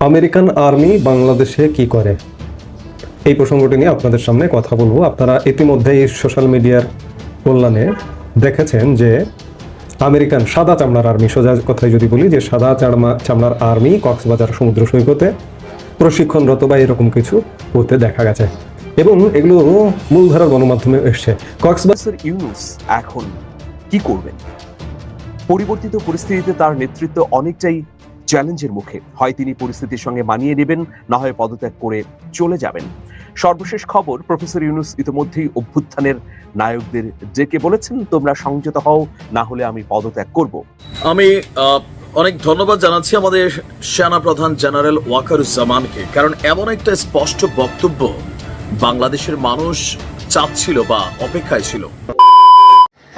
American army বাংলাদেশে কি করে? এই প্রসঙ্গটি নিয়ে আপনাদের সামনে কথা বলব। আপনারা ইতিমধ্যেই সোশ্যাল মিডিয়ার কল্যাণে দেখেছেন যে আমেরিকান সাদা চামড়ার আর্মি, সোজা কথায় যদি বলি, যে সাদা চামড়া, চামড়ার আর্মি কক্সবাজার সমুদ্র সৈকতে প্রশিক্ষণরত বা এরকম কিছু হতে দেখা গেছে। এবং এগুলো মূলধারার গণমাধ্যমে এসছে। কক্সবাজার ইউনুস এখন কি করবেন? পরিবর্তিত পরিস্থিতিতে তার নেতৃত্ব অনেকটাই চ্যালেঞ্জের মুখে। হয় তিনি পরিস্থিতির সঙ্গে মানিয়ে নেবেন না হয় পদত্যাগ করে চলে যাবেন। সর্বশেষ খবর প্রফেসর ইউনুস ইতিমধ্যেই অভ্যুত্থানের নায়কদের ডেকে বলেছেন তোমরা সংযত হও না হলে আমি পদত্যাগ করব। আমি আহ, অনেক ধন্যবাদ জানাচ্ছি আমাদের সেনা প্রধান জেনারেল ওয়াকারুজ্জামানকে কারণ এমন একটা স্পষ্ট বক্তব্য বাংলাদেশের মানুষ চাচ্ছিল বা অপেক্ষায় ছিল।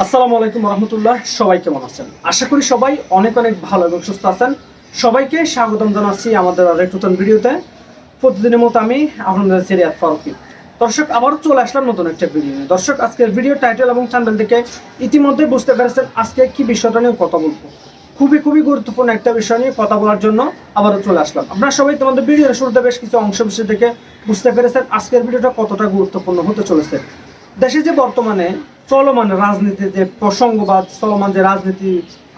আসসালামু আলাইকুম রহমতুল্লাহ সবাই কেমন আছেন? আশা করি সবাই অনেক অনেক ভালো এবং সুস্থ আছেন। সবাইকে স্বাগতম জানাচ্ছি আমাদের আরেক নতুন ভিডিওতে। প্রতিদিনের মতো আমি আপনাদের সিরিয়াত ফারুকি। দর্শক আবার চলে আসলাম নতুন একটা ভিডিও নিয়ে। দর্শক, আজকের ভিডিও টাইটেল এবং চ্যানেল থেকে ইতিমধ্যে বুঝতে পেরেছেন আজকে কি বিষয়টা নিয়ে কথা বলব। খুবই খুবই গুরুত্বপূর্ণ একটা বিষয় নিয়ে কথা বলার জন্য আবারও চলে আসলাম। আপনারা সবাই তোমাদের ভিডিওর শুরুতে বেশ কিছু অংশ বিশেষ দেখে বুঝতে পেরেছেন আজকের ভিডিওটা কতটা গুরুত্বপূর্ণ হতে চলেছে। দেশে যে বর্তমানে চলমান রাজনীতি যে প্রসঙ্গ বা চলমান যে রাজনীতি,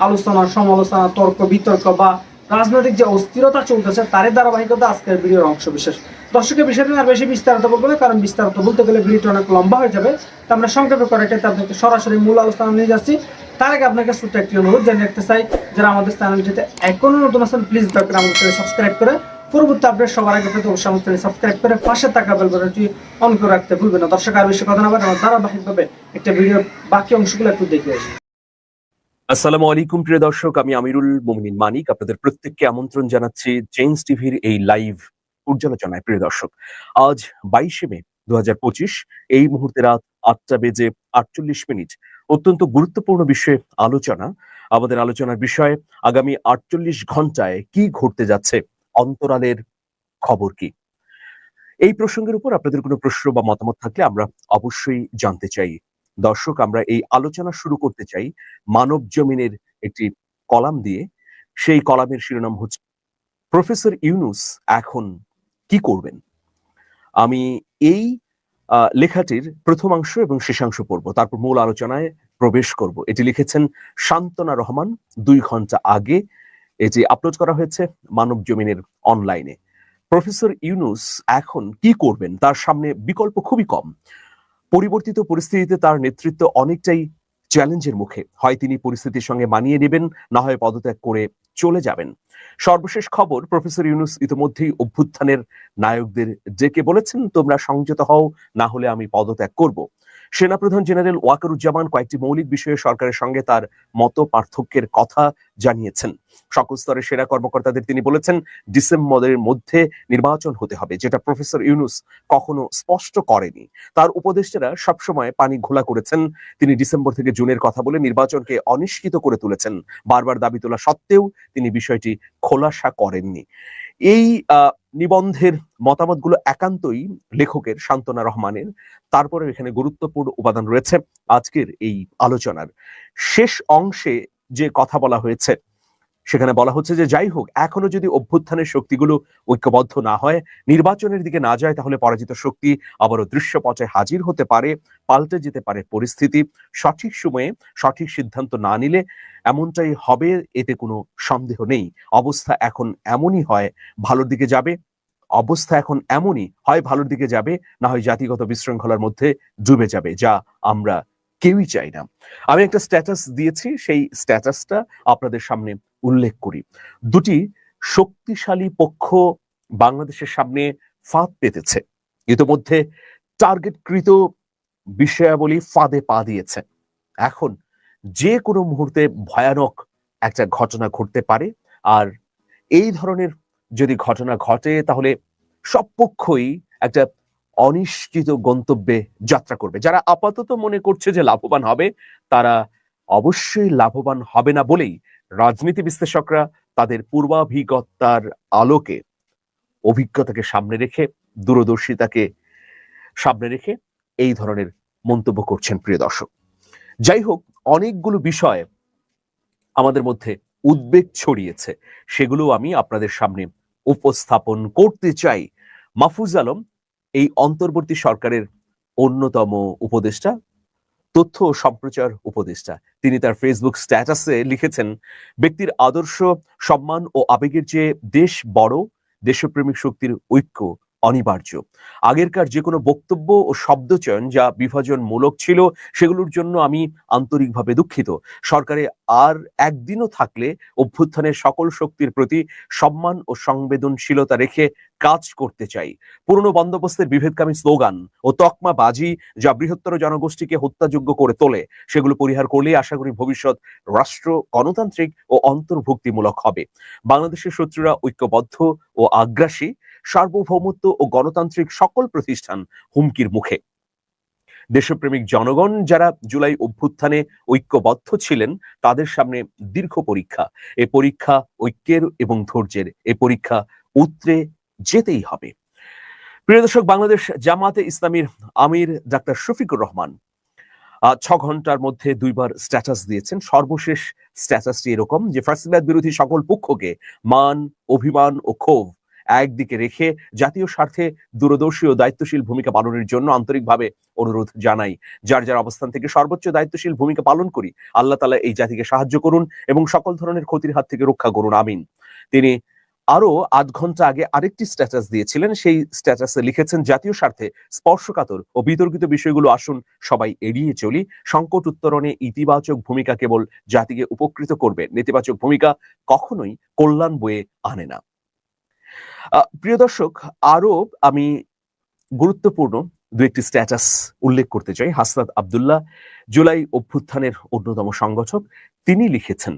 আলোচনা, সমালোচনা, তর্ক, বিতর্ক বা রাজনৈতিক যে অস্থিরতা চলতেছে, তারই ধারাবাহিকতা আজকের ভিডিওর অংশ বিশেষ। দর্শকের বিষয় নিয়ে আর বেশি বিস্তারিত বলব না, কারণ বিস্তারিত বলতে গেলে ভিডিওটা অনেক লম্বা হয়ে যাবে। তো আমরা সংক্ষেপে করে কেটে আপনাকে সরাসরি মূল আলোচনা নিয়ে যাচ্ছি। তার আগে আপনাকে ছোট্ট একটি অনুরোধ জানিয়ে রাখতে চাই, যারা আমাদের চ্যানেলটিতে এখনও নতুন আছেন প্লিজ দয়া করে আমাদের চ্যানেল সাবস্ক্রাইব করে পরবর্তী আপডেট সবার আগে পেতে অবশ্যই আমাদের চ্যানেল সাবস্ক্রাইব করে পাশে থাকা বেল বাটনটি অন করে রাখতে ভুলবেন না। দর্শক, আর বেশি কথা না বলে আমরা ধারাবাহিকভাবে একটা ভিডিওর বাকি অংশগুলো একটু দেখে আসি। আসসালামু আলাইকুম, প্রিয় দর্শক, আমি আমিরুল মোমিনিন মানিক। আপনাদের প্রত্যেককে আমন্ত্রণ জানাচ্ছি চেঞ্জ টিভির এই লাইভ পর্যালোচনায় প্রিয় দর্শক। আজ বাইশে মে দুহাজার পঁচিশ, এই মুহূর্তে রাত আটটা বেজে আটচল্লিশ মিনিট। অত্যন্ত গুরুত্বপূর্ণ বিষয়ে আলোচনা। আমাদের আলোচনার বিষয় আগামী আটচল্লিশ ঘন্টায় কি ঘটতে যাচ্ছে, অন্তরালের খবর কি? এই প্রসঙ্গের উপর আপনাদের কোনো প্রশ্ন বা মতামত থাকলে আমরা অবশ্যই জানতে চাই। দর্শক, আমরা এই আলোচনা শুরু করতে চাই মানব জমিনের একটি কলাম দিয়ে। সেই কলামের শিরোনাম হচ্ছে, প্রফেসর ইউনুস এখন কি করবেন? আমি এই লেখাটির প্রথমাংশ এবং শেষাংশ পড়ব। তারপর মূল আলোচনায় প্রবেশ করব। এটি লিখেছেন শান্তনা রহমান দুই ঘণ্টা আগে। এটি আপলোড করা হয়েছে মানব জমিনের অনলাইনে। প্রফেসর ইউনুস এখন কি করবেন? তার সামনে বিকল্প খুবই কম। পরিবর্তিত পরিস্থিতিতে তার নেতৃত্ব অনেকটাই চ্যালেঞ্জের মুখে। হয় তিনি পরিস্থিতির সঙ্গে মানিয়ে নেবেন, না হয় পদত্যাগ করে চলে যাবেন। সর্বশেষ খবর, প্রফেসর ইউনুস ইতিমধ্যেই অভ্যুত্থানের নায়কদের ডেকে বলেছেন, তোমরা সংযত হও, না হলে আমি পদত্যাগ করব। সেনাপ্রধান জেনারেল ওয়াকারুজ্জামান কয়েকটি মৌলিক বিষয়ে সরকারের সঙ্গে তার মত পার্থক্যের কথা জানিয়েছেন। সকল স্তরের সেনা কর্মকর্তাদের তিনি বলেছেন, ডিসেম্বরের মধ্যে নির্বাচন হতে হবে, যেটা প্রফেসর ইউনুস কখনো স্পষ্ট করেনি। তার উপদেষ্টারা সবসময় পানি ঘোলা করেছেন। তিনি ডিসেম্বর থেকে জুনের কথা বলে নির্বাচনকে অনিশ্চিত করে তুলেছেন। বারবার দাবি তোলা সত্ত্বেও তিনি বিষয়টি খোলাসা করেননি। এই নিবন্ধের মতামতগুলো একান্তই লেখকের শান্তনা রহমানের। তারপরে এখানে গুরুত্বপূর্ণ উপাদান রয়েছে আজকের এই আলোচনার। শেষ অংশে যে কথা বলা হয়েছে সেখানে বলা হচ্ছে যে, যাই হোক, এখনও যদি অভ্যুত্থানের শক্তিগুলো ঐক্যবদ্ধ না হয়, নির্বাচনের দিকে না যায়, তাহলে পরাজিত শক্তি আবারও দৃশ্যপটে হাজির হতে পারে, পাল্টে যেতে পারে পরিস্থিতি। সঠিক সময়ে সঠিক সিদ্ধান্ত না নিলে এমনটাই হবে, এতে কোনো সন্দেহ নেই। অবস্থা এখন এমনই হয়, ভালোর দিকে যাবে। অবস্থা এখন এমনই হয়, ভালোর দিকে যাবে, না হয় জাতিগত বিশৃঙ্খলার মধ্যে ডুবে যাবে, যা আমরা কেউই চাই না। আমি একটা স্ট্যাটাস দিয়েছি, সেই স্ট্যাটাসটা আপনাদের সামনে উল্লেখ করি। দুটি শক্তিশালী পক্ষ বাংলাদেশের সামনে ফাঁদ পেতেছে। ইতিমধ্যে টার্গেটকৃত বিষয়াবলী ফাঁদে পা দিয়েছে। এখন যে কোনো মুহূর্তে ভয়ানক একটা ঘটনা ঘটতে পারে। আর এই ধরনের যদি ঘটনা ঘটে, তাহলে সব পক্ষই একটা অনিশ্চিত গন্তব্যে যাত্রা করবে। যারা আপাতত মনে করছে যে লাভবান হবে, তারা অবশ্যই লাভবান হবে না বলেই রাজনীতি বিশ্লেষকরা তাদের পূর্বাভিজ্ঞতার আলোকে, অভিজ্ঞতাকে সামনে রেখে, দূরদর্শিতাকে সামনে রেখে এই ধরনের মন্তব্য করছেন প্রিয় দর্শক। যাই হোক, অনেকগুলো বিষয় আমাদের মধ্যে উদ্বেগ ছড়িয়েছে। সেগুলো আমি আপনাদের সামনে উপস্থাপন করতে চাই। মাহফুজ আলম, এই অন্তর্বর্তী সরকারের অন্যতম উপদেষ্টা তথ্য সম্প্রচার উপদেষ্টা। তিনি তার ফেসবুক স্ট্যাটাসে লিখেছেন, ব্যক্তির আদর্শ, সম্মান ও আবেগের যে দেশ বড়, দেশপ্রেমিক শক্তির ঐক্য অনিবার্য। আগেরকার যে কোনো বক্তব্য ও শব্দচয়ন যা বিভাজনমূলক ছিল, সেগুলোর জন্য আমি আন্তরিকভাবে দুঃখিত। সরকারে আর একদিনও থাকলে অভ্যুত্থানের সকল শক্তির প্রতি সম্মান ও সংবেদনশীলতা রেখে কাজ করতে চাই। পুরনো বন্দোবস্তের বিভেদকামী স্লোগান ও তকমা বাজি যা বৃহত্তর জনগোষ্ঠীকে হত্যাযোগ্য করে তোলে, সেগুলো পরিহার করলেই আশা করি ভবিষ্যৎ রাষ্ট্র গণতান্ত্রিক ও অন্তর্ভুক্তিমূলক হবে। বাংলাদেশের শত্রুরা ঐক্যবদ্ধ ও আগ্রাসী সার্বভৌমত্ব ও গণতান্ত্রিক সকল প্রতিষ্ঠান হুমকির মুখে। দেশপ্রেমিক জনগণ যারা জুলাই অভ্যুত্থানে ঐক্যবদ্ধ ছিলেন, তাদের সামনে দীর্ঘ পরীক্ষা। এ পরীক্ষা ঐক্যের এবং ধৈর্যের। এ পরীক্ষা উতরে যেতেই হবে। প্রিয় দর্শক, বাংলাদেশ জামাতে ইসলামীর আমির ডাক্তার শফিকুর রহমান ছ ঘণ্টার মধ্যে দুইবার স্ট্যাটাস দিয়েছেন। সর্বশেষ স্ট্যাটাসটি এরকম যে ফাসিবাদ বিরোধী সকল পক্ষকে মান, অভিমান ও ক্ষোভ একদিকে রেখে জাতীয় স্বার্থে দূরদর্শী ও দায়িত্বশীল ভূমিকা পালনের জন্য আন্তরিকভাবে অনুরোধ জানাই। যার যার অবস্থান থেকে সর্বোচ্চ দায়িত্বশীল ভূমিকা পালন করি, আল্লাহ তালা এই জাতিকে সাহায্য করুন এবং সকল ধরনের ক্ষতির হাত থেকে রক্ষা করুন, আমিন। তিনি আরও আধ ঘণ্টা আগে আরেকটি স্ট্যাটাস দিয়েছিলেন, সেই স্ট্যাটাসে লিখেছেন, জাতীয় স্বার্থে স্পর্শকাতর ও বিতর্কিত বিষয়গুলো আসুন, সবাই এড়িয়ে চলি। সংকট উত্তরণে ইতিবাচক ভূমিকা কেবল জাতিকে উপকৃত করবে। নেতিবাচক ভূমিকা কখনোই কল্যাণ বয়ে আনে না। প্রিয় দর্শক, আরও আমি গুরুত্বপূর্ণ দু একটি স্ট্যাটাস উল্লেখ করতে চাই। হাসনাত আবদুল্লাহ জুলাই অভ্যুত্থানের অন্যতম সংগঠক। তিনি লিখেছেন,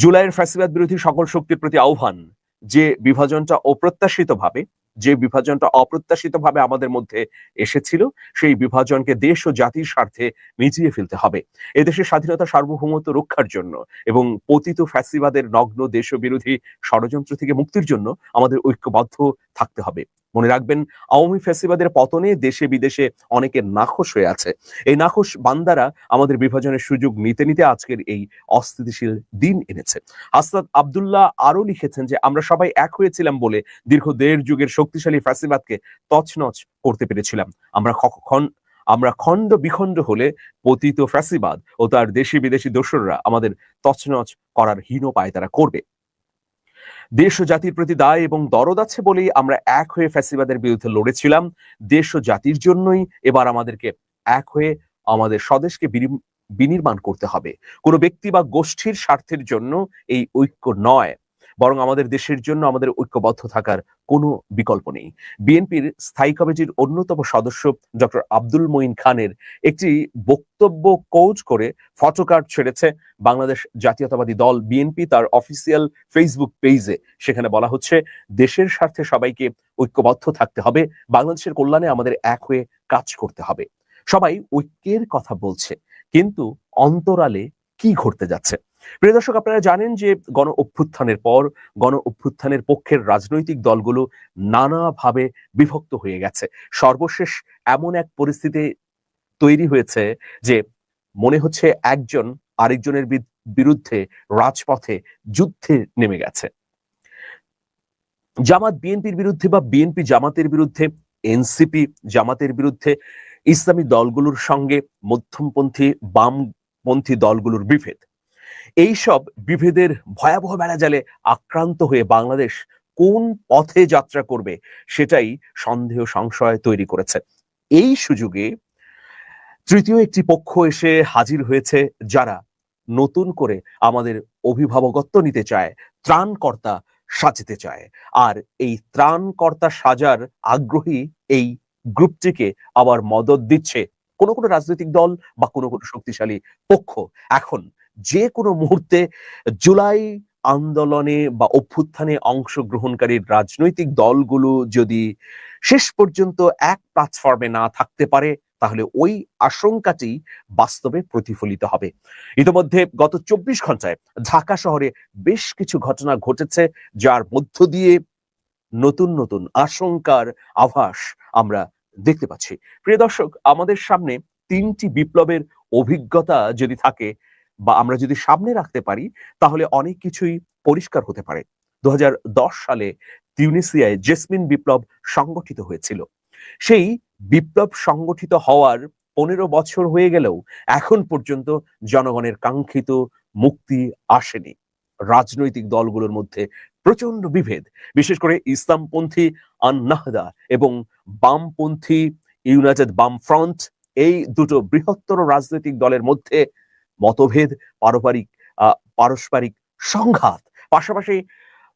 জুলাইয়ের ফ্যাসিবাদ বিরোধী সকল শক্তির প্রতি আহ্বান যে বিভাজনটা অপ্রত্যাশিতভাবে যে বিভাজনটা অপ্রত্যাশিতভাবে আমাদের মধ্যে এসেছিল, সেই বিভাজনকে দেশ ও জাতির স্বার্থে মিজিয়ে ফেলতে হবে। এদেশের স্বাধীনতা সার্বভৌমত্ব রক্ষার জন্য এবং পতিত ফ্যাসিবাদের নগ্ন দেশবিরোধী ষড়যন্ত্র থেকে মুক্তির জন্য আমাদের ঐক্যবদ্ধ থাকতে হবে। মনে রাখবেন, আওয়ামী ফ্যাসিবাদের পতনে দেশে বিদেশে অনেকে নাখোশ হয়ে আছে। এই নাখোশ বান্দারা আমাদের বিভাজনের সুযোগ নিতে নিতে আজকের এই অস্থিতিশীল দিন এনেছে। হাসনাত আব্দুল্লাহ আরও লিখেছেন যে, আমরা সবাই এক হয়েছিলাম বলে দীর্ঘ দেড় যুগের শক্তিশালী ফ্যাসিবাদকে তছনছ করতে পেরেছিলাম। আমরা কখন আমরা খণ্ড বিখণ্ড হলে পতিত ফ্যাসিবাদ ও তার দেশি বিদেশি দোসররা আমাদের তছনছ করার হীন পায় তারা করবে। দেশ ও জাতির প্রতি দায় এবং দরদ আছে বলেই আমরা এক হয়ে ফ্যাসিবাদের বিরুদ্ধে লড়েছিলাম। দেশ ও জাতির জন্যই এবার আমাদেরকে এক হয়ে আমাদের স্বদেশকে বিনি- বিনির্মাণ করতে হবে। কোনো ব্যক্তি বা গোষ্ঠীর স্বার্থের জন্য এই ঐক্য নয়। বরং আমাদের দেশের জন্য আমাদের ঐক্যবদ্ধ থাকার কোনো বিকল্প নেই। বিএনপির স্থায়ী কমিটির অন্যতম সদস্য ডক্টর আব্দুল মঈন খানের একটি বক্তব্য কোচ করে ফটোকার্ড ছেড়েছে বাংলাদেশ জাতীয়তাবাদী দল বিএনপি তার অফিসিয়াল ফেসবুক পেজে। সেখানে বলা হচ্ছে, দেশের স্বার্থে সবাইকে ঐক্যবদ্ধ থাকতে হবে, বাংলাদেশের কল্যাণে আমাদের এক হয়ে কাজ করতে হবে। সবাই ঐক্যের কথা বলছে, কিন্তু অন্তরালে কি ঘটতে যাচ্ছে? প্রিয় দর্শক, আপনারা জানেন যে গণ অভ্যুত্থানের পর গণ অভ্যুত্থানের পক্ষের রাজনৈতিক দলগুলো নানাভাবে বিভক্ত হয়ে গেছে। সর্বশেষ এমন এক পরিস্থিতি তৈরি হয়েছে যে মনে হচ্ছে একজন আরেকজনের বিরুদ্ধে রাজপথে যুদ্ধে নেমে গেছে। জামাত বিএনপির বিরুদ্ধে বা বিএনপি জামাতের বিরুদ্ধে, এনসিপি জামাতের বিরুদ্ধে, ইসলামী দলগুলোর সঙ্গে মধ্যমপন্থী, বামপন্থী দলগুলোর বিভেদ। এইসব বিভেদের ভয়াবহ বেড়াজালে আক্রান্ত হয়ে বাংলাদেশ কোন পথে যাত্রা করবে সেটাই সন্দেহ সংশয় তৈরি করেছে। এই সুযোগে তৃতীয় একটি পক্ষ এসে হাজির হয়েছে যারা নতুন করে আমাদের অভিভাবকত্ব নিতে চায়, ত্রাণকর্তা সাজতে চায়। আর এই ত্রাণকর্তা সাজার আগ্রহী এই গ্রুপটিকে আবার মদত দিচ্ছে কোনো কোনো রাজনৈতিক দল বা কোনো কোনো শক্তিশালী পক্ষ। এখন যে কোনো মুহূর্তে জুলাই আন্দোলনে বা অভ্যুত্থানে অংশগ্রহণকারী রাজনৈতিক দলগুলো যদি শেষ পর্যন্ত এক প্ল্যাটফর্মে না থাকতে পারে, তাহলে ওই আশঙ্কাটি বাস্তবে প্রতিফলিত হবে। ইতিমধ্যে গত চব্বিশ ঘন্টায় ঢাকা শহরে বেশ কিছু ঘটনা ঘটেছে, যার মধ্য দিয়ে নতুন নতুন আশঙ্কার আভাস আমরা দেখতে পাচ্ছি। প্রিয় দর্শক, আমাদের সামনে তিনটি বিপ্লবের অভিজ্ঞতা যদি থাকে বা আমরা যদি সামনে রাখতে পারি, তাহলে অনেক কিছুই পরিষ্কার হতে পারে। দু হাজার দশ সালে তিউনিসিয়ায় জেসমিন বিপ্লব সংগঠিত হয়েছিল। সেই বিপ্লব সংগঠিত হওয়ার পনেরো বছর হয়ে গেলেও এখন পর্যন্ত জনগণের কাঙ্ক্ষিত মুক্তি আসেনি। রাজনৈতিক দলগুলোর মধ্যে প্রচণ্ড বিভেদ, বিশেষ করে ইসলামপন্থী আন্নাহদা এবং বামপন্থী ইউনাইটেড বাম ফ্রন্ট এই দুটো বৃহত্তর রাজনৈতিক দলের মধ্যে মতভেদ পারস্পরিক আহ, পারস্পরিক সংঘাত। পাশাপাশি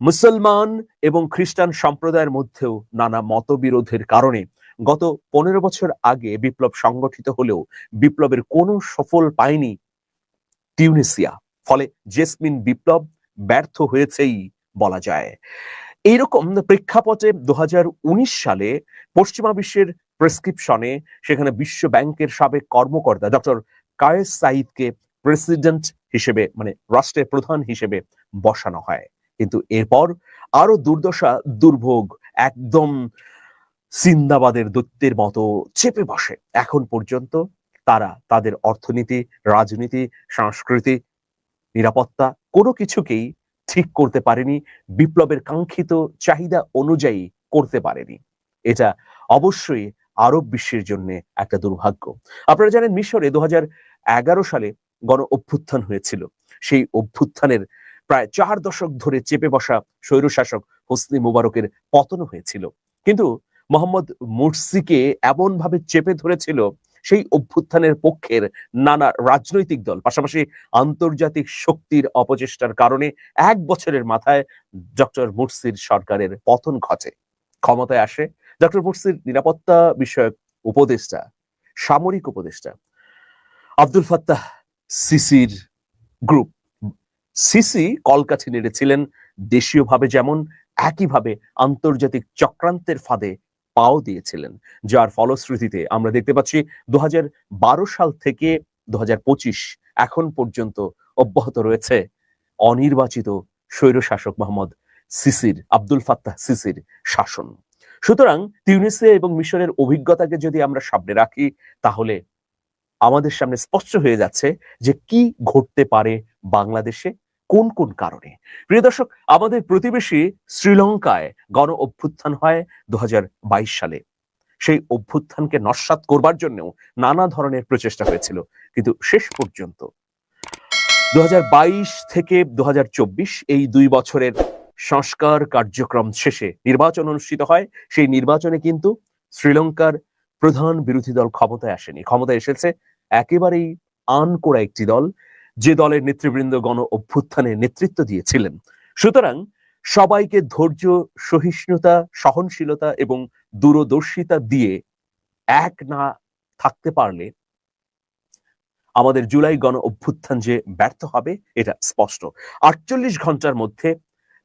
মুসলমান এবং খ্রিস্টান সম্প্রদায়ের মধ্যেও নানা মতবিরোধের কারণে গত পনেরো বছর আগে বিপ্লব সংগঠিত হলেও বিপ্লবের কোনো সফল পায়নি টিউনিসিয়া। ফলে জেসমিন বিপ্লব ব্যর্থ হয়েছেই বলা যায়। এইরকম প্রেক্ষাপটে দু হাজার উনিশ সালে পশ্চিমা বিশ্বের প্রেসক্রিপশনে সেখানে বিশ্ব ব্যাংকের সাবেক কর্মকর্তা ডক্টর কায়েস সাইদকে প্রেসিডেন্ট হিসেবে মানে রাষ্ট্রের প্রধান হিসেবে বসানো হয়। কিন্তু এরপর আরও দুর্দশা, দুর্ভোগ একদম সিন্দাবাদের দৈত্যের মতো চেপে বসে। এখন পর্যন্ত তারা তাদের অর্থনীতি, রাজনীতি, সংস্কৃতি, নিরাপত্তা কোনো কিছুকেই ঠিক করতে পারেনি, বিপ্লবের কাঙ্ক্ষিত চাহিদা অনুযায়ী করতে পারেনি। এটা অবশ্যই আরব বিশ্বের জন্য একটা দুর্ভাগ্য। আপনারা জানেন মিশরে দু সালে গণ অভ্যুত্থান হয়েছিল। সেই অভ্যুত্থানের প্রায় চার দশক ধরে চেপে বসা স্বৈরশাসক হোসনি মুবারকের পতন হয়েছিল। কিন্তু মোহাম্মদ মুরসিকে এমন ভাবে চেপে ধরেছিল, সেই অভ্যুত্থানের পক্ষের নানা রাজনৈতিক দল, পাশাপাশি আন্তর্জাতিক শক্তির অপচেষ্টার কারণে এক বছরের মাথায় ডক্টর মুরসির সরকারের পতন ঘটে। ক্ষমতায় আসে ডক্টর মুরসির নিরাপত্তা বিষয়ক উপদেষ্টা, সামরিক উপদেষ্টা আব্দুল ফাত্তাহ সিসির গ্রুপ সিসি কলকাঠি নেড়েছিলেন, দেশীয়ভাবে যেমন একইভাবে আন্তর্জাতিক চক্রান্তের ফাঁদে পাও দিয়েছিলেন, যার ফলশ্রুতিতে আমরা দেখতে পাচ্ছি দু হাজার বারো সাল থেকে দু হাজার পঁচিশ এখন পর্যন্ত অব্যাহত রয়েছে অনির্বাচিত স্বৈরশাসক মোহাম্মদ সিসির, আব্দুল ফাত্তাহ সিসির শাসন। সুতরাং তিউনিসিয়া এবং মিশরের অভিজ্ঞতাকে যদি আমরা সামনে রাখি, তাহলে আমাদের সামনে স্পষ্ট হয়ে যাচ্ছে যে কি ঘটতে পারে বাংলাদেশে, কোন কোন কারণে। প্রিয় দর্শক, আমাদের প্রতিবেশী শ্রীলঙ্কায় গণ অভ্যুত্থান হয় দুহাজার বাইশ সালে। সেই অভ্যুত্থানকে নস্বাত করবার জন্যও নানা ধরনের প্রচেষ্টা হয়েছিল। কিন্তু শেষ পর্যন্ত দুই হাজার বাইশ থেকে দু হাজার চব্বিশ এই দুই বছরের সংস্কার কার্যক্রম শেষে নির্বাচন অনুষ্ঠিত হয়। সেই নির্বাচনে কিন্তু শ্রীলঙ্কার প্রধান বিরোধী দল ক্ষমতায় আসেনি। ক্ষমতায় এসেছে একেবারেই আন করা একটি দল, যে দলের নেতৃবৃন্দ গণ অভ্যুত্থানে নেতৃত্ব দিয়েছিলেন। সুতরাং সবাইকে ধৈর্য, সহিষ্ণুতা, সহনশীলতা এবং দূরদর্শিতা দিয়ে এক না থাকতে পারলে আমাদের জুলাই গণ অভ্যুত্থান যে ব্যর্থ হবে, এটা স্পষ্ট। আটচল্লিশ ঘণ্টার মধ্যে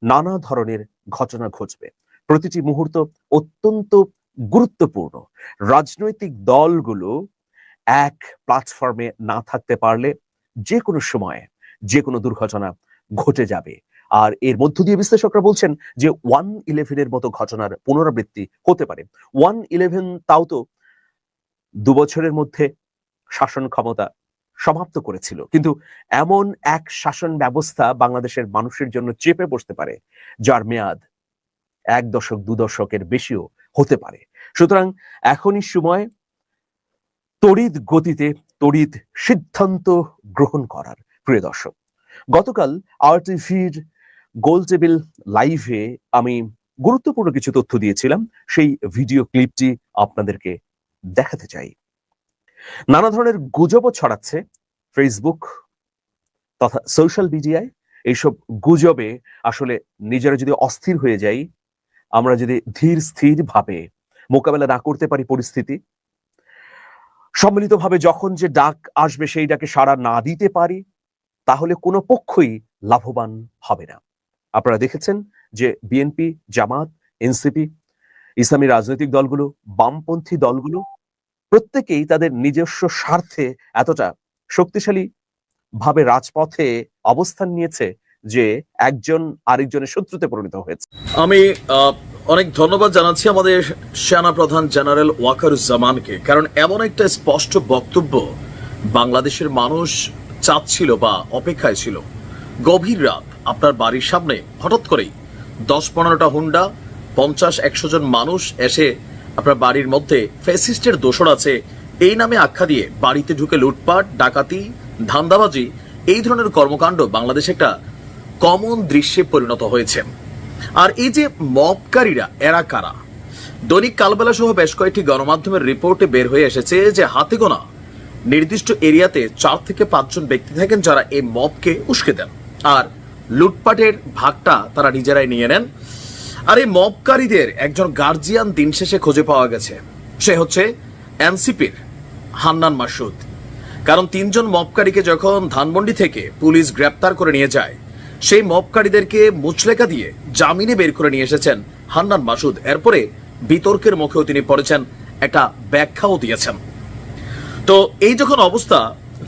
নানা ধরনের ঘটনা ঘটবে। প্রতিটি মুহূর্ত অত্যন্ত গুরুত্বপূর্ণ। রাজনৈতিক দলগুলো এক প্ল্যাটফর্মে না থাকতে পারলে যে কোনো সময়ে যে কোনো দুর্ঘটনা ঘটে যাবে। আর এর মধ্য দিয়ে বিশ্লেষকরা বলছেন যে ওয়ান ইলেভেনের মতো ঘটনার পুনরাবৃত্তি হতে পারে। ওয়ান ইলেভেন তাও তো দুবছরের মধ্যে শাসন ক্ষমতা সমাপ্ত করেছিল। কিন্তু এমন এক শাসন ব্যবস্থা বাংলাদেশের মানুষের জন্য চেপে বসতে পারে, যার মেয়াদ এক দশক, দু দশকের বেশিও হতে পারে। সুতরাং এখনই সময় তড়িৎ গতিতে তড়িৎ সিদ্ধান্ত গ্রহণ করার, প্রিয় দর্শক। গতকাল আরটিভির গোল টেবিল লাইভে আমি গুরুত্বপূর্ণ কিছু তথ্য দিয়েছিলাম। সেই ভিডিও ক্লিপটি আপনাদেরকে দেখাতে চাই। নানা ধরনের গুজবও ছড়াচ্ছে ফেসবুক তথা সোশ্যাল মিডিয়ায় এইসব গুজবে আসলে নিজেরা যদি অস্থির হয়ে যাই আমরা যদি ধীর স্থির ভাবে মোকাবেলা না করতে পারি পরিস্থিতি, সম্মিলিতভাবে যখন যে ডাক আসবে সেই ডাকে সাড়া না দিতে পারি, তাহলে কোনো পক্ষই লাভবান হবে না। আপনারা দেখেছেন যে বিএনপি জামাত এনসিপি ইসলামী রাজনৈতিক দলগুলো, বামপন্থী দলগুলো প্রত্যেকেই তাদের নিজস্ব স্বার্থে এতটা শক্তিশালী ভাবে রাজপথে অবস্থান নিয়েছে যে একজন আরেকজনের শত্রুতে পরিণত হয়েছে। আমি অনেক ধন্যবাদ জানাচ্ছি আমাদের সেনা প্রধান জেনারেল ওয়াকারুজ্জামানকে, কারণ এমন একটা স্পষ্ট বক্তব্য বাংলাদেশের মানুষ চাচ্ছিল বা অপেক্ষায় ছিল। গভীর রাত আপনার বাড়ির সামনে হঠাৎ করেই দশ পনেরোটা হুন্ডা পঞ্চাশ একশো জন মানুষ এসে আপনার বাড়ির মধ্যে ফেসিস্টের দোষর আছে, এই নামে আখ্যা দিয়ে বাড়িতে ঢুকে লুটপাট, ডাকাতি, ধান্দাবাজি, এই ধরনের কর্মকাণ্ড বাংলাদেশে একটা কমন দৃশ্যে পরিণত হয়েছে। আর এই যে মবকারীরা এরা কারা? দৈনিক কালবেলা সহ বেশ কয়েকটি গণমাধ্যমের রিপোর্টে বের হয়ে এসেছে যে হাতে গোনা নির্দিষ্ট এরিয়াতে চার থেকে পাঁচজন ব্যক্তি থাকেন যারা এই মবকে উস্কে দেন। আর লুটপাটের ভাগটা তারা নিজেরাই নিয়ে নেন। আর এই মবকারীদের একজন গার্জিয়ান দিন শেষে খুঁজে পাওয়া গেছে। সে হচ্ছে এনসিপির হান্নান মাসুদ। কারণ তিনজন মবকারীকে যখন ধানমন্ডি থেকে পুলিশ গ্রেপ্তার করে নিয়ে যায় সেই মবকারীদেরকে মুচলেকা দিয়ে জামিনে বের করে নিয়ে এসেছেন হান্নান মাসুদ। এরপরে বিতর্কের মুখেও তিনি পড়েছেন, একটা ব্যাখ্যাও দিয়েছেন। তো এই যখন অবস্থা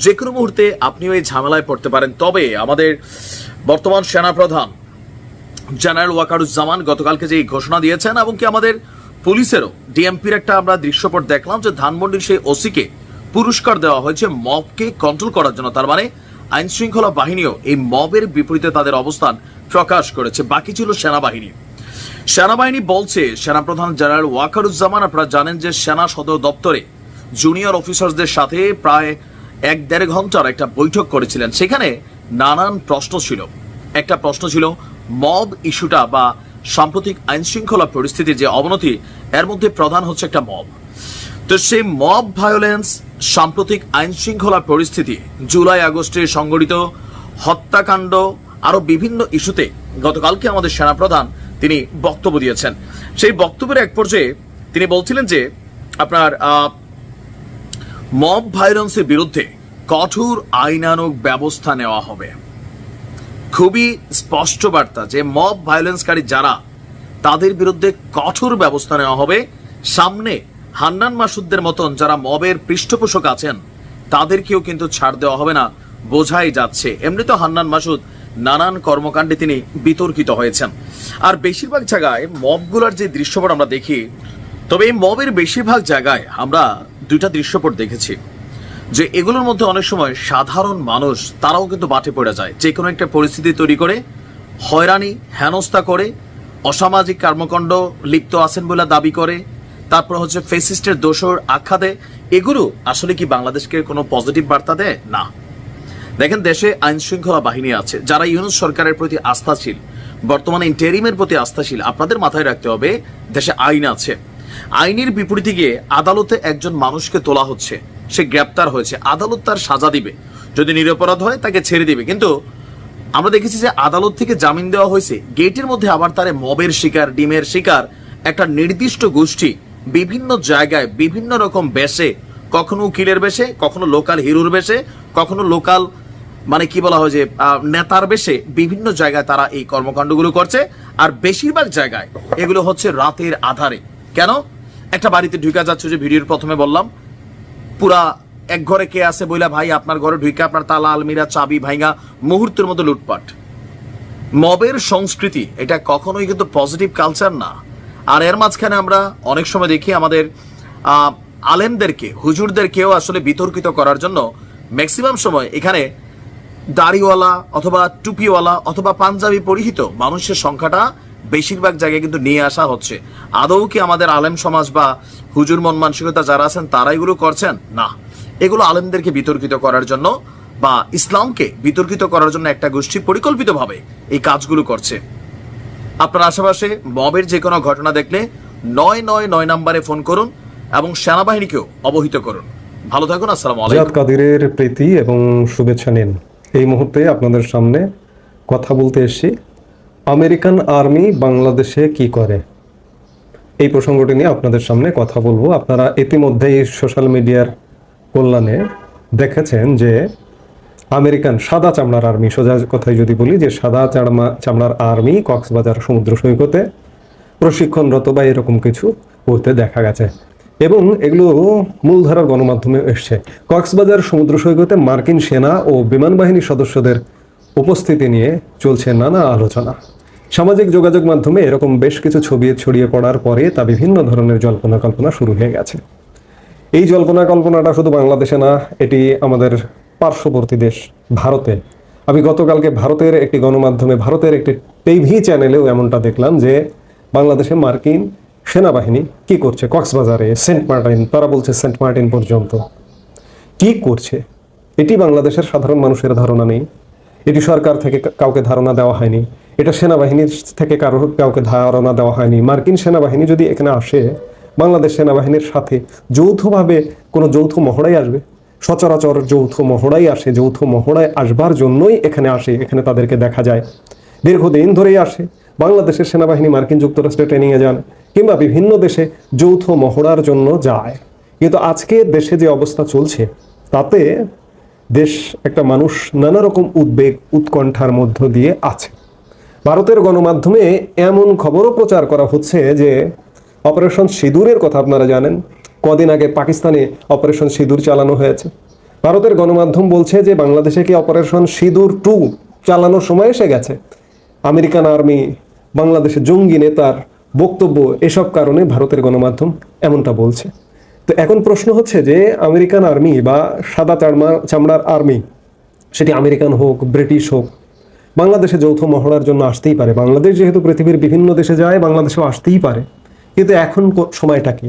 যে কোনো মুহূর্তে আপনিও এই ঝামেলায় পড়তে পারেন। তবে আমাদের বর্তমান সেনাপ্রধান জেনারেল ওয়াকারুজ্জামান গতকালকে যে ঘোষণা দিয়েছেন এবং কি আমাদের পুলিশেরও, ডিএমপির একটা আমরা দৃশ্যপট দেখলাম যে ধানমন্ডির সেই ওসিকে পুরস্কার দেওয়া হয়েছে মবকে কন্ট্রোল করার জন্য। তার মানে আইন শৃঙ্খলা বাহিনীও এই মবের বিপরীতে তাদের অবস্থান প্রকাশ করেছে। বাকি ছিল সেনাবাহিনী। সেনাবাহিনী বলছে, সেনাপ্রধান জেনারেল ওয়াকারুজ্জামান, আপনারা জানেন যে সেনা সদর দপ্তরে জুনিয়র অফিসারদের সাথে প্রায় এক দেড় ঘণ্টার একটা বৈঠক করেছিলেন। সেখানে নানান প্রশ্ন ছিল। একটা প্রশ্ন ছিল, মব ইস্যুটা বা সাম্প্রতিক আইন শৃঙ্খলা পরিস্থিতির যে অবনতি, এর মধ্যে প্রধান হচ্ছে একটা মব। তো সেই মব ভায়োলেন্স সাম্প্রতিক আইন শৃঙ্খলা পরিস্থিতি জুলাই আগস্টে সংগঠিত হত্যাকাণ্ড আরও বিভিন্ন ইস্যুতে গতকালকে আমাদের সেনাপ্রধান তিনি বক্তব্য দিয়েছেন। সেই বক্তব্যের এক পর্যায়ে তিনি বলছিলেন যে, আপনার মব ভায়োলেন্সের বিরুদ্ধে কঠোর আইনানুগ ব্যবস্থা নেওয়া হবে। খুবই স্পষ্ট বার্তা যে, মব ভায়োলেন্সকারী যারা, তাদের বিরুদ্ধে কঠোর ব্যবস্থা নেওয়া হবে। সামনে হান্নান মাসুদদের মতন যারা মবের পৃষ্ঠপোষক আছেন, তাদেরকেও কিন্তু ছাড় দেওয়া হবে না, বোঝাই যাচ্ছে। এমনি তো হান্নান মাসুদ নানান কর্মকাণ্ডে তিনি বিতর্কিত হয়েছেন। আর বেশিরভাগ জায়গায় মবগুলোর যে দৃশ্যপট আমরা দেখি, তবে এই মবের বেশিরভাগ জায়গায় আমরা দুইটা দৃশ্যপট দেখেছি, যে এগুলোর মধ্যে অনেক সময় সাধারণ মানুষ, তারাও কিন্তু বাটে পড়ে যায়। যে কোনো একটা পরিস্থিতি তৈরি করে, হয়রানি, হেনস্থা করে, অসামাজিক কর্মকাণ্ড লিপ্ত আছেন বলে দাবি করে তারপর হচ্ছে ফেসিস্টের দোষর আখ্যা দেয়। এগুলো আসলে কি বাংলাদেশকে কোনো পজিটিভ বার্তা দেয়? না। দেখেন, দেশে আইন শৃঙ্খলা বাহিনী আছে, যারা ইউনুস সরকারের প্রতি আস্থাশীল। বর্তমানে ইন্টেরিমের প্রতি আস্থাশীল। আপনাদের মাথায় রাখতে হবে, দেশে আইন আছে। আইনের বিপরীতে গিয়ে আদালতে একজন মানুষকে তোলা হচ্ছে। সে গ্রেপ্তার হয়েছে। আদালত তার সাজা দিবে। যদি নিরপরাধ হয়, তাকে ছেড়ে দিবে। কিন্তু আমরা দেখেছি যে আদালত থেকে জামিন দেওয়া হয়েছে। গেটের মধ্যে আবার তারে মবের শিকার, ডিমের শিকার, একটা নির্দিষ্ট গোষ্ঠী বিভিন্ন জায়গায় বিভিন্ন রকম বেশে, কখনো উকিলের বেশে, কখনো লোকাল হিরোর বেশে, কখনো লোকাল মানে কি বলা হয় যে নেতার বেশে বিভিন্ন জায়গায় তারা এই কর্মকাণ্ডগুলো করছে। আর বেশিরভাগ জায়গায় এগুলো হচ্ছে রাতের আধারে। কেন? একটা বাড়িতে ঢুকা যাচ্ছে যে ভিডিওর প্রথমে বললাম। পুরা এক ঘরে কে আছে বইলা, ভাই, আপনার ঘরে ঢুকে আপনার তালা, আলমিরা, চাবি ভাইঙ্গা মুহূর্তের মতো লুটপাট। মবের সংস্কৃতি, এটা কখনোই কিন্তু পজিটিভ কালচার না। আর এর মাঝখানে আমরা অনেক সময় দেখি আমাদের আলেমদেরকে, হুজুরদেরকেও আসলে বিতর্কিত করার জন্য ম্যাক্সিমাম সময় এখানে দাড়িওয়ালা অথবা টুপিওয়ালা অথবা পাঞ্জাবি পরিহিত মানুষের সংখ্যাটা বেশিরভাগ জায়গায় কিন্তু নিয়ে আসা হচ্ছে। আদৌ কি আমাদের আলেম সমাজ বা হুজুর মন মানসিকতা যারা আছেন তারা এগুলো করছেন? না। এগুলো আলেমদেরকে বিতর্কিত করার জন্য বা ইসলামকে বিতর্কিত করার জন্য একটা গোষ্ঠী পরিকল্পিতভাবে এই কাজগুলো করছে। আপনার আশেপাশে মবের যে কোনো ঘটনা দেখলে নয় নয় নয় নাম্বারে ফোন করুন এবং সেনাবাহিনীকেও অবহিত করুন। ভালো থাকুন, আসসালামু কাদিরের প্রীতি এবং শুভেচ্ছা নিন। এই মুহূর্তে আপনাদের সামনে কথা বলতে এসেছি, আমেরিকান আর্মি বাংলাদেশে কি করে? এই প্রসঙ্গটি নিয়ে আপনাদের সামনে কথা বলব। আপনারা ইতিমধ্যেই সোশ্যাল মিডিয়ার কল্যাণে দেখেছেন যে আমেরিকান সাদা চামড়ার আর্মি। সোজা কথায় যদি বলি যে সাদা চামড়া চামড়ার আর্মি কক্সবাজার সমুদ্র সৈকতে প্রশিক্ষণরত বা এরকম কিছু হতে দেখা গেছে। এবং এগুলো মূলধারার গণমাধ্যমে এসছে। কক্সবাজার সমুদ্র সৈকতে মার্কিন সেনা ও বিমান বাহিনীর সদস্যদের উপস্থিতি নিয়ে চলছে নানা আলোচনা। সামাজিক যোগাযোগ মাধ্যমে এরকম বেশ কিছু ছবি ছড়িয়ে পড়ার পরে তা বিভিন্ন ধরনের জল্পনা কল্পনা শুরু হয়ে গেছে। এই জল্পনা কল্পনাটা শুধু বাংলাদেশে না, এটি আমাদের পার্শ্ববর্তী দেশ ভারতে। আমি গতকালকে ভারতের একটি গণমাধ্যমে ভারতের একটি টিভি চ্যানেলেও এমনটা দেখলাম যে বাংলাদেশে মার্কিন সেনাবাহিনী কি করছে? কক্সবাজারে, সেন্ট মার্টিন, তারা বলছে সেন্ট মার্টিন পর্যন্ত। কি করছে? এটি বাংলাদেশের সাধারণ মানুষের ধারণা নেই। এটি সরকার থেকে কাউকে ধারণা দেওয়া হয়নি। এটা সেনাবাহিনীর থেকে কারও কাউকে ধারণা দেওয়া হয়নি। মার্কিন সেনাবাহিনী যদি এখানে আসে, বাংলাদেশ সেনাবাহিনীর সাথে যৌথভাবে কোনো যৌথ মহড়াই আসবে? সচরাচর যৌথ মহড়াই আসে, যৌথ মহড়ায় আসবার জন্যই এখানে আসে, এখানে তাদেরকে দেখা যায়। দীর্ঘদিন ধরেই আসে। বাংলাদেশের সেনাবাহিনী, মার্কিন যুক্তরাষ্ট্রে ট্রেনিংয়ে যান কিংবা বিভিন্ন দেশে যৌথ মহড়ার জন্য যায়। কিন্তু আজকে দেশে যে অবস্থা চলছে, তাতে দেশ একটা মানুষ নানা রকম উদ্বেগ, উৎকণ্ঠার মধ্য দিয়ে আছে। ভারতের গণমাধ্যমে এমন খবরও প্রচার করা হচ্ছে যে, অপারেশন সিঁদুরের কথা আপনারা জানেন কদিন আগে পাকিস্তানে অপারেশন সিঁদুর চালানো হয়েছে। ভারতের গণমাধ্যম বলছে যে বাংলাদেশে কি অপারেশন সিঁদুর টু চালানোর সময় এসে গেছে? আমেরিকান আর্মি, বাংলাদেশে জঙ্গি নেতার বক্তব্য এসব কারণে ভারতের গণমাধ্যম এমনটা বলছে। তো এখন প্রশ্ন হচ্ছে যে আমেরিকান আর্মি বা সাদা চামড়া চামড়ার আর্মি, সেটি আমেরিকান হোক, ব্রিটিশ হোক, বাংলাদেশে যৌথ মহড়ার জন্য আসতেই পারে। বাংলাদেশ যেহেতু পৃথিবীর বিভিন্ন দেশে যায়, বাংলাদেশেও আসতেই পারে। কিন্তু এখন সময়টা কি?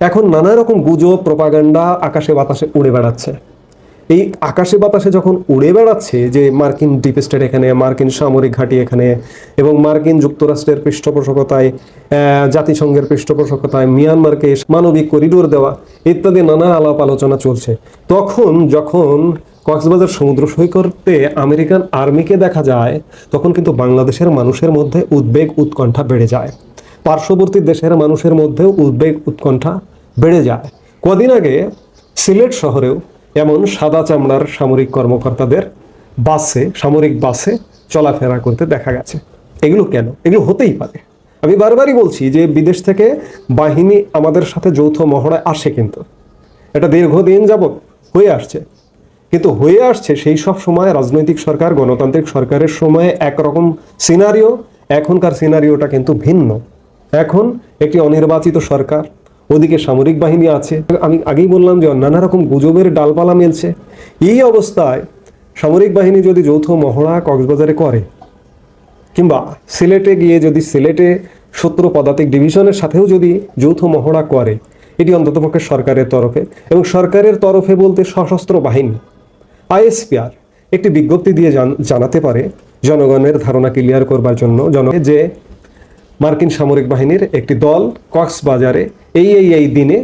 এখন নানা রকম গুজব, প্রপাগান্ডা আকাশে বাতাসে উড়ে বেড়াচ্ছে। এই আকাশে বাতাসে যখন উড়ে বেড়াচ্ছে যে মার্কিন ডিপ স্টেট এখানে, মার্কিন সামরিক ঘাঁটি এখানে এবং মার্কিন যুক্তরাষ্ট্রের পৃষ্ঠপোষকতায় জাতিসংঘের পৃষ্ঠপোষকতায়, মিয়ানমারকে মানবিক করিডোর দেওয়া ইত্যাদি নানা আলাপ আলোচনা চলছে। তখন যখন কক্সবাজার সমুদ্র সৈকতে আমেরিকান আর্মিকে দেখা যায়, তখন কিন্তু বাংলাদেশের মানুষের মধ্যে উদ্বেগ, উৎকণ্ঠা বেড়ে যায়। পার্শ্ববর্তী দেশের মানুষের মধ্যেও উদ্বেগ, উৎকণ্ঠা বেড়ে যায়। কদিন আগে সিলেট শহরেও এমন সাদা চামড়ার সামরিক কর্মকর্তাদের বাসে, সামরিক বাসে চলাফেরা করতে দেখা গেছে। এগুলো কেন? এগুলো হতেই পারে। আমি বারবারই বলছি যে বিদেশ থেকে বাহিনী আমাদের সাথে যৌথ মহড়ায় আসে কিন্তু। এটা দীর্ঘদিন যাবৎ হয়ে আসছে। কিন্তু হয়ে আসছে সেই সব সময় রাজনৈতিক সরকার, গণতান্ত্রিক সরকারের সময়ে একরকম সিনারিও এখনকার সিনারিওটা কিন্তু ভিন্ন। এখন একটি অনির্বাচিত সরকার, ওদিকে সামরিক বাহিনী আছে। আমি আগেই বললাম যে নানা রকম গুজবের ডালপালা মেলছে। এই অবস্থায় সামরিক বাহিনী যদি যৌথ মহড়া কক্সবাজারে করে, কিংবা সিলেটে গিয়ে যদি সিলেটে সত্তর পদাতিক ডিভিশনের সাথেও যদি যৌথ মহড়া করে, এটি অন্ততপক্ষে সরকারের তরফে। এবং সরকারের তরফে বলতে সশস্ত্র বাহিনী, আইএসপিআর, একটি বিজ্ঞপ্তি দিয়ে জান- জানাতে পারে, জনগণের ধারণা ক্লিয়ার করবার জন্য। জন যে মার্কিন সামরিক বাহিনীর একটি দল কক্সবাজারে এই এই এই দিনে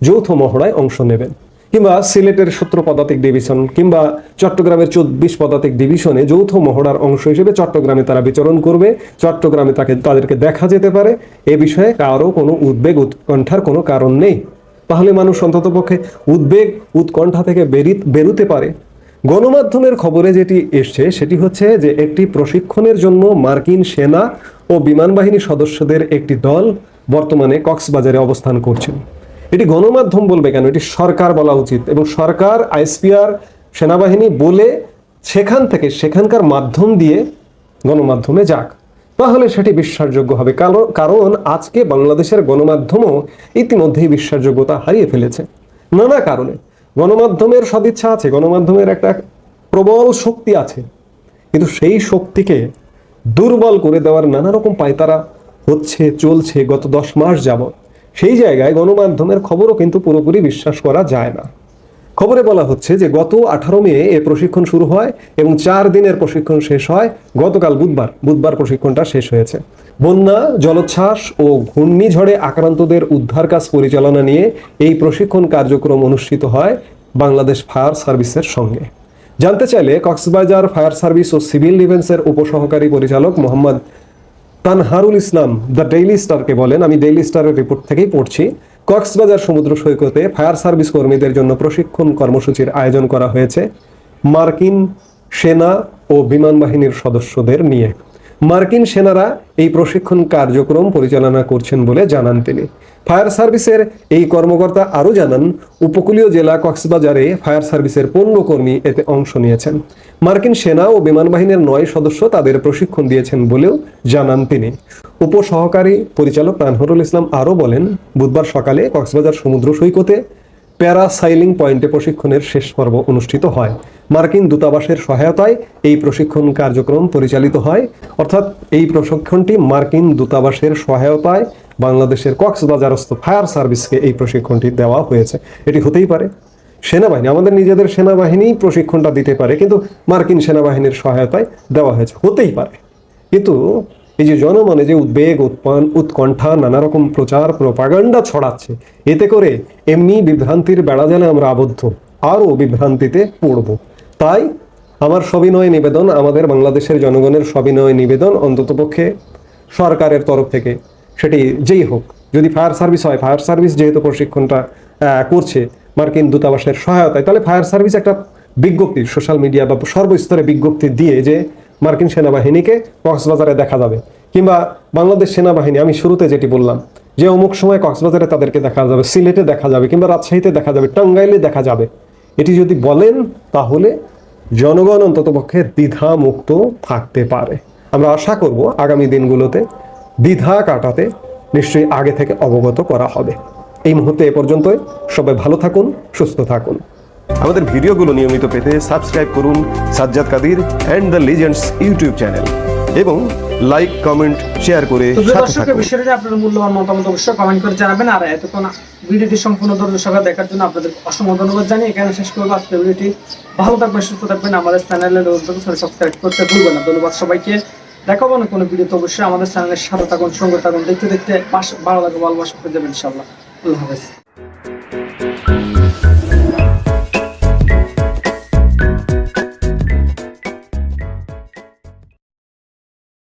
যৌথ মহড়ায় অংশ নেবেন। কিংবা সিলেটের সত্তর পদাতিক ডিভিশন কিংবা চট্টগ্রামের চব্বিশ পদাতিক ডিভিশনে যৌথ মহড়ার অংশ হিসেবে চট্টগ্রামে তারা বিচরণ করবে। চট্টগ্রামে তাকে তাদেরকে দেখা যেতে পারে। এ বিষয়ে কারও কোনো উদ্বেগ, উৎকণ্ঠার কোনো কারণ নেই। তাহলে মানুষ অন্ততপক্ষে উদ্বেগ, উৎকণ্ঠা থেকে বেরি বেরুতে পারে। গণমাধ্যমের খবরে যেটি এসছে, সেটি হচ্ছে যে একটি প্রশিক্ষণের জন্য মার্কিন সেনা ও বিমান বাহিনী সদস্যদের একটি দল বর্তমানে কক্সবাজারে অবস্থান করছেন এটি গণমাধ্যম বলবে কেন? এটি সরকার বলা উচিত এবং সরকার, আইএসপিআর, সেনাবাহিনী বলে সেখান থেকে সেখানকার মাধ্যম দিয়ে গণমাধ্যমে যাক। তাহলে সেটি বিশ্বাসযোগ্য হবে। কারণ আজকে বাংলাদেশের গণমাধ্যমও ইতিমধ্যেই বিশ্বাসযোগ্যতা হারিয়ে ফেলেছে। নানা কারণে। গণমাধ্যমের সদিচ্ছা আছে, গণমাধ্যমের একটা প্রবল শক্তি আছে। কিন্তু সেই শক্তিকে দুর্বল করে দেওয়ার নানা রকম পায়তারা হচ্ছে, চলছে গত দশ মাস যাবৎ। সেই জায়গায় গণমাধ্যমের খবরও কিন্তু পুরোপুরি বিশ্বাস করা যায় না। খবরে বলা হচ্ছে যে গত আঠারো মে এ প্রশিক্ষণ শুরু হয় এবং চার দিনের প্রশিক্ষণ শেষ হয়। গতকাল বুধবার বুধবার প্রশিক্ষণটা শেষ হয়েছে। বন্যা, জলোচ্ছ্বাস ও ঘূর্ণিঝড়ে আক্রান্তদের উদ্ধার কাজ পরিচালনা নিয়ে এই প্রশিক্ষণ কার্যক্রম অনুষ্ঠিত হয় বাংলাদেশ ফায়ার সার্ভিসের সঙ্গে। জানতে চাইলে কক্সবাজার ফায়ার সার্ভিস ও সিভিল ডিফেন্সের উপসহকারী পরিচালক মোহাম্মদ তানহারুল ইসলাম দ্য ডেইলি স্টারকে বলেন, আমি ডেইলি স্টারের রিপোর্ট থেকেই পড়ছি। কক্সবাজার সমুদ্র সৈকতে ফায়ার সার্ভিস কর্মীদের জন্য প্রশিক্ষণ কর্মসূচির আয়োজন করা হয়েছে মার্কিন সেনা ও বিমান বাহিনীর সদস্যদের নিয়ে। মার্কিন সেনারা এই প্রশিক্ষণ কার্যক্রম পরিচালনা করছেন বলে জানান তিনি। ফায়ার সার্ভিসের এই কর্মকর্তা আরও জানান, উপকূলীয় জেলা কক্সবাজারে ফায়ার সার্ভিসের পনেরো কর্মী এতে অংশ নিয়েছেন। মার্কিন সেনা ও বিমান বাহিনীর নয় সদস্য তাদের প্রশিক্ষণ দিয়েছেন বলেও জানান তিনি। উপসহকারী পরিচালক তানহরুল ইসলাম আরও বলেন, বুধবার সকালে কক্সবাজার সমুদ্র সৈকতে প্যারাসাইলিং পয়েন্টে প্রশিক্ষণের শেষ পর্ব অনুষ্ঠিত হয়। মার্কিন দূতাবাসের সহায়তায় এই প্রশিক্ষণ কার্যক্রম পরিচালিত হয়। অর্থাৎ এই প্রশিক্ষণটি মার্কিন দূতাবাসের সহায়তায় বাংলাদেশের কক্সবাজারস্থ ফায়ার সার্ভিসকে এই প্রশিক্ষণটি দেওয়া হয়েছে। এটি হতেই পারে। সেনাবাহিনী, আমাদের নিজেদের সেনাবাহিনী প্রশিক্ষণটা দিতে পারে, কিন্তু মার্কিন সেনাবাহিনীর সহায়তায় দেওয়া হয়েছে। হতেই পারে। কিন্তু এই যে জনমনে যে উদ্বেগ, উৎপান, উৎকণ্ঠা নানা রকম প্রচার, প্রপাগান্ডা ছড়াচ্ছে, এতে করে এমনি বিভ্রান্তির বেড়া বেড়াজালে আমরা আবদ্ধ। আরও বিভ্রান্তিতে পড়ব। তাই আমার সবিনয় নিবেদন, আমাদের বাংলাদেশের জনগণের সবিনয় নিবেদন অন্ততপক্ষে সরকারের তরফ থেকে। সেটি যেই হোক, যদি ফায়ার সার্ভিস হয়, ফায়ার সার্ভিস যেহেতু প্রশিক্ষণটা করছে মার্কিন দূতাবাসের সহায়তায়, তাহলে ফায়ার সার্ভিস একটা বিজ্ঞপ্তি, সোশ্যাল মিডিয়া বা সর্বস্তরে বিজ্ঞপ্তি দিয়ে যে মার্কিন সেনাবাহিনীকে কক্সবাজারে দেখা যাবে। কিংবা বাংলাদেশ সেনাবাহিনী, আমি শুরুতে যেটি বললাম, যে অমুক সময় কক্সবাজারে তাদেরকে দেখা যাবে, সিলেটে দেখা যাবে, কিংবা রাজশাহীতে দেখা যাবে, টাঙ্গাইলে দেখা যাবে। এটি যদি বলেন, তাহলে জনগণ অন্ততপক্ষে দ্বিধা মুক্ত থাকতে পারে। আমরা আশা করব আগামী দিনগুলোতে দ্বিধা কাটাতে নিশ্চয়ই আগে থেকে অবগত করা হবে। এই মুহূর্তে এ পর্যন্তই। সবাই ভালো থাকুন, সুস্থ থাকুন। আমাদের ভিডিওগুলো নিয়মিত পেতে সাবস্ক্রাইব করুন Sajjad Kadir and the legends YouTube channel এবং লাইক কমেন্ট শেয়ার করে সাথে থাকুন। বিষয়টি আপনার মূল্যবান মতামত অবশ্যই কমেন্ট করে জানাবেন। আর এতক্ষণ ভিডিওটি সম্পূর্ণ ধৈর্য সহকারে দেখার জন্য আপনাদের অসংখ্য ধন্যবাদ জানিয়ে এখানে শেষ করব। আজকের ভিডিওটি ভালো থাকবেন সুস্থ থাকবেন। আমাদের চ্যানেলে সাবস্ক্রাইব করতে ভুলবেন না। ধন্যবাদ সবাইকে। দেখাবো না কোনো ভিডিওতে অবশ্যই। আমাদের চ্যানেলের সাথে থাকুন সঙ্গে থাকুন। দেখতে দেখতে পাশ- ভালো লাগবে ভালোবাসা পেয়ে যাবেন ইনশাল্লাহ আল্লাহ হাফেজ।